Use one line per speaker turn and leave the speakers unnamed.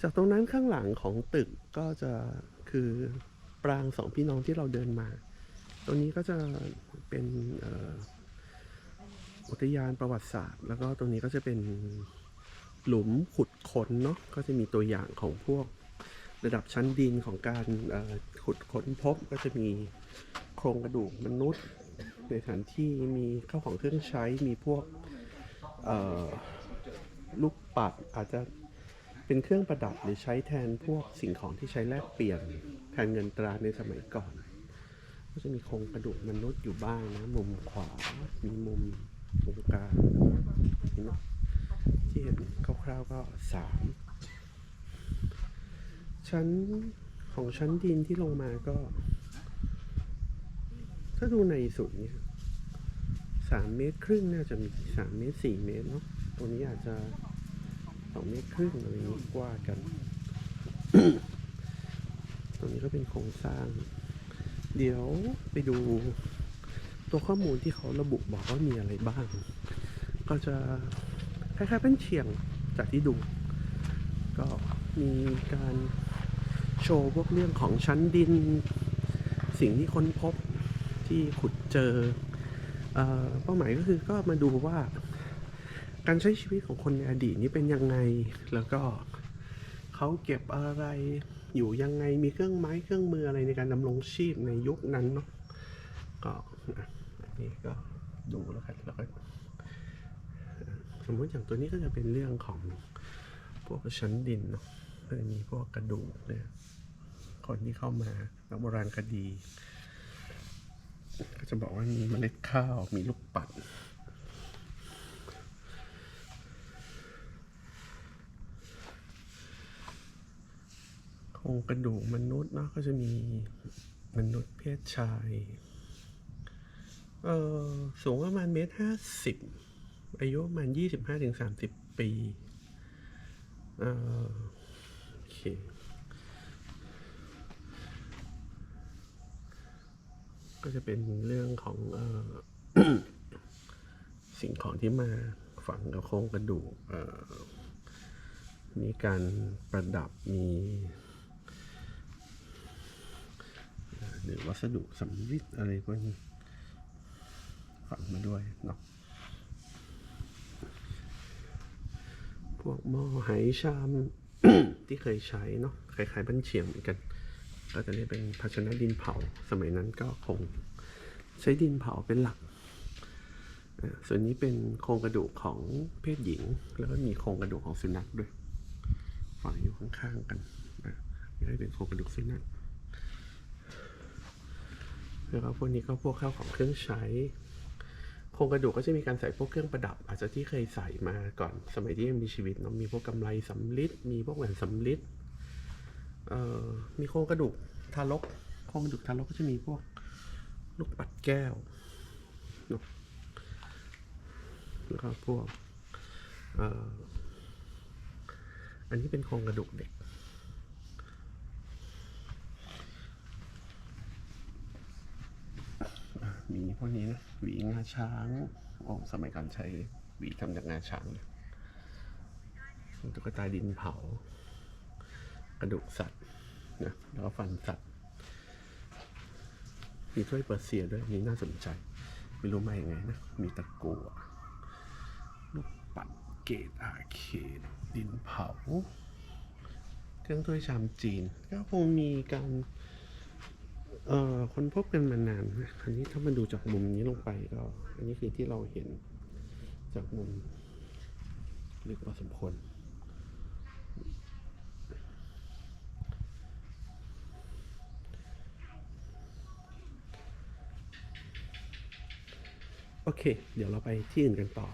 จากตรงนั้นข้างหลังของตึกก็จะคือปรางสองพี่น้องที่เราเดินมา ตรงนี้ก็จะเป็นอุทยานประวัติศาสตร์ แล้วก็ตรงนี้ก็จะเป็นหลุมขุดค้นเนาะก็จะมีตัวอย่างของพวกระดับชั้นดินของการขุดค้นพบก็จะมีโครงกระดูกมนุษย์ ในสถานที่มีข้าวของเครื่องใช้มีพวกลูกปัดอาจจะ เป็นเครื่องประดับหรือใช้แทนพวกสิ่งของที่ใช้แลกเปลี่ยนแทนเงินตราในสมัยก่อน ก็จะมีโครงกระดูกมนุษย์อยู่บ้างนะ มุมขวา มีมุมตรงกลางเห็นไหมที่เห็นคร่าวๆก็สามชั้นของชั้นดินที่ลงมาก็ ถ้าดูในสุดเนี่ยสามเมตรครึ่งน่าจะมีสามเมตรสี่เมตรเนาะตรงนี้อาจจะ สองเมตรครึ่งอะไรอย่างนี้กว่ากัน ตรงนี้ก็เป็นโครงสร้าง เดี๋ยวไปดูตัวข้อมูลที่เขาระบุบอกว่ามีอะไรบ้าง ก็จะคล้ายๆเป็นเชียงจากที่ดู ก็มีการโชว์พวกเรื่องของชั้นดิน สิ่งที่ค้นพบที่ขุดเจอเออเป้าหมายก็คือก็มาดูว่า การใช้ชีวิตของคนในอดีตนี้เป็นยังไง แล้วก็เขาเก็บอะไรอยู่ยังไงมีเครื่องไม้เครื่องมืออะไรในการดำรงชีพในยุคนั้นเนาะก็อันนี้ก็ดูแล้วกันแล้วก็สมมติอย่างตัวนี้ก็จะเป็นเรื่องของพวกชั้นดินเนาะก็จะมีพวกกระดูกเนี่ยคนที่เข้ามานักโบราณคดี ก็จะบอกว่ามีเมล็ดข้าวมีลูกปัด รงกระดูกมนุษย์เนาะก็จะมีมนุษย์เพศชาย เอ่อสูงประมาณเมตรห้าสิบอายุประมาณยี่สิบห้าถึงสามสิบปี เอ่อโอเคก็จะเป็นเรื่องของเอ่อสิ่งของที่มาฝังกับโครงกระดูกเอ่อมีการประดับมี หรือวัสดุสำริดอะไรพวกนี้ฝังมาด้วยเนาะพวกหม้อไหชามที่เคยใช้เนาะคล้ายๆบ้านเฉียงเหมือนกัน ก็จะเรียกเป็นภาชนะดินเผาสมัยนั้นก็คงใช้ดินเผาเป็นหลัก ส่วนนี้เป็นโครงกระดูกของเพศหญิง แล้วก็มีโครงกระดูกของสุนัขด้วย ฝังอยู่ข้างๆกันนี่เป็นโครงกระดูกสุนัข แล้วก็พวกนี้ก็พวกข้าวของเครื่องใช้โครงกระดูกก็จะมีการใส่พวกเครื่องประดับ อาจจะที่เคยใส่มาก่อนสมัยที่ยังมีชีวิตเนาะมีพวกกำไรสำลิดมีพวกแหวนสำลิดเอ่อมีโครงกระดูกทารกโครงกระดูกทารกก็จะมีพวกลูกปัดแก้วแล้วก็พวกอออันนี้เป็นโครงกระดูกเด็ก มี พวกนี้นะหวีงาช้างโอ้สมัยก่อนใช้หวีทำจากงาช้างตุ๊กตาดินเผา กระดูกสัตว์นะแล้วก็ฟันสัตว์ มีถ้วยเปอร์เซียด้วยนนี้น่าสนใจ ไม่รู้มาอย่างไงนะ มีตะกั่วลูกปัดเกตอาเคดดินเผา เครื่องถ้วยชามจีน ก็คงมีการ เอ่อคนพบกันมานานนะอันนี้ถ้ามาดูจากมุมนี้ลงไปก็ อันนี้คือที่เราเห็นจากมุมลึกพอสมควรโอเค เดี๋ยวเราไปที่อื่นกันต่อ